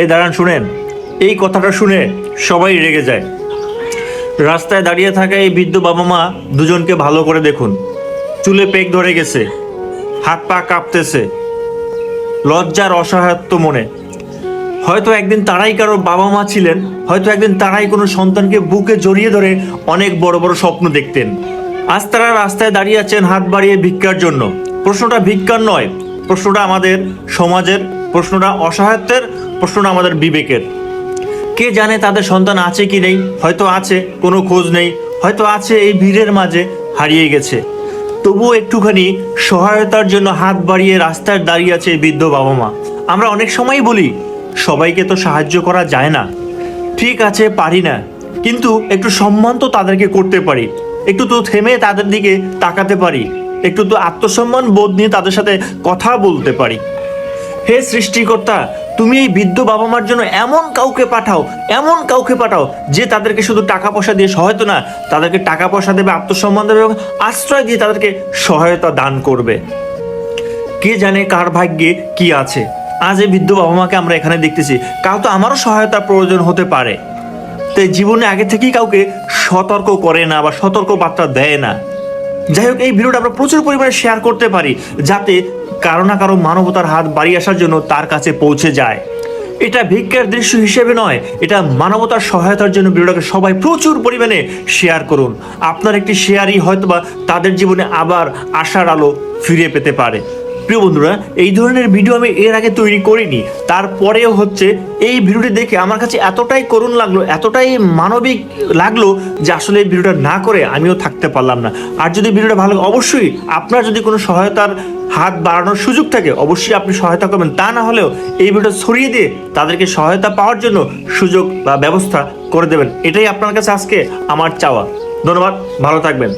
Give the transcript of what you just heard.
এই দাঁড়ান, শুনেন। এই কথাটা শুনে সবাই রেগে যায়। রাস্তায় দাঁড়িয়ে থাকা এই বৃদ্ধ বাবা মা দুজনকে ভালো করে দেখুন। চুলে পেক ধরে গেছে, হাত পা কাঁপতেছে, লজ্জার অসহায়ত্ব মনে। হয়তো একদিন তারাই কারও বাবা মা ছিলেন, হয়তো একদিন তারাই কোনো সন্তানকে বুকে জড়িয়ে ধরে অনেক বড় বড় স্বপ্ন দেখতেন। আজ তারা রাস্তায় দাঁড়িয়ে আছেন হাত বাড়িয়ে ভিক্ষার জন্য। প্রশ্নটা ভিক্ষার নয়, প্রশ্নটা আমাদের সমাজের, প্রশ্নটা অসহায়ত্বের প্রশ্নটা আমাদের বিবেকের। কে জানে তাদের সন্তান আছে কি নেই? হয়তো আছে, কোনো খোঁজ নেই। হয়তো আছে এই ভিড়ের মাঝে হারিয়ে গেছে। তবুও একটুখানি সহায়তার জন্য হাত বাড়িয়ে রাস্তায় দাঁড়িয়ে আছে বৃদ্ধ বাবা মা আমরা অনেক সময়ই বলি, সবাইকে তো সাহায্য করা যায় না। ঠিক আছে, পারি না। কিন্তু একটু সম্মান তো তাদেরকে করতে পারি। একটু তো থেমে তাদের দিকে তাকাতে পারি। একটু তো আত্মসম্মান বোধ নিয়ে তাদের সাথে কথা বলতে পারি। হে সৃষ্টিকর্তা তুমি এই বৃদ্ধ বাবা মার জন্য এমন কাউকে পাঠাও, এমন কাউকে পাঠাও যে তাদেরকে শুধু টাকা পয়সা দিয়ে সহায়তা না, তাদেরকে টাকা পয়সা দেবে, আত্মসম্মান দেবে এবং আশ্রয় দিয়ে তাদেরকে সহায়তা দান করবে। কে জানে কার ভাগ্যে কি আছে? আজ এই বৃদ্ধ বাবা মাকে আমরা এখানে দেখতেছি। কাউ তো আমারও সহায়তার প্রয়োজন হতে পারে। তাই জীবনে আগে থেকেই কাউকে সতর্ক করে না বা সতর্ক বার্তা দেয় না। যাই হোক, এই ভিডিওটা আমরা প্রচুর পরিমাণে শেয়ার করতে পারি, যাতে কারও না কারও মানবতার হাত বাড়িয়ে আসার জন্য তার কাছে পৌঁছে যায়। এটা ভিক্ষার দৃশ্য হিসেবে নয়, এটা মানবতার সহায়তার জন্য ভিডিওটাকে সবাই প্রচুর পরিমাণে শেয়ার করুন। আপনার একটি শেয়ারই হয়তোবা তাদের জীবনে আবার আশার আলো ফিরে পেতে পারে। প্রিয় বন্ধুরা, এই ধরনের ভিডিও আমি এর আগে তৈরি করিনি। তারপরেও হচ্ছে এই ভিডিওটি দেখে আমার কাছে এতটাই করুণ লাগল, এতটাই মানবিক লাগল যে আসলে এই ভিডিওটা না করে আমিও থাকতে পারলাম না। আর যদি ভিডিওটা ভালো অবশ্যই আপনার যদি কোনো সহায়তার হাত বাড়ানোর সুযোগ থাকে, অবশ্যই আপনি সহায়তা করবেন। তা না হলেও এই ভিডিও ছড়িয়ে দিয়ে তাদেরকে সহায়তা পাওয়ার জন্য সুযোগ বা ব্যবস্থা করে দেবেন। এটাই আপনার কাছে আজকে আমার চাওয়া। ধন্যবাদ, ভালো থাকবেন।